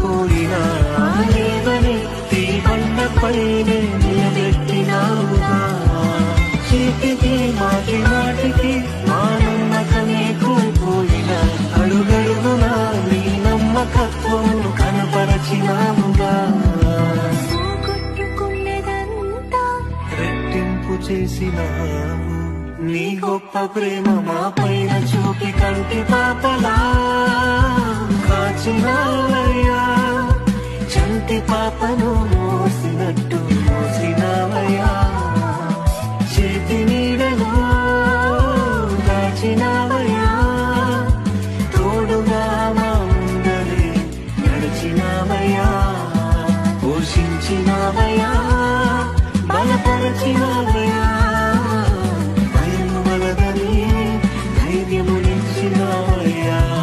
కోరినా లేవనెత్తి బండపైనే నిలబెట్టినావుగా. మాటి మాటికి మా నమ్మకమే కోల్పోయిన అడుగడుగున నీ నమ్మకత్వం కనపరచినావుగా రెట్టింపు చేసినావు నీ గొప్ప ప్రేమ మా పైన చూపి కంటి పాపలా. కాచినా చంటి పాపను మోసినట్టు మోసినావయ్యా. చేతి నీడలో దాచినావయ్యా. తోడుగా మా ముందరే నడిచినావయ్యా. పోషించినావయ్యా. బలపరచినావయ్యా. భయము వలదని ధైర్యము నిచ్చినావయ్యా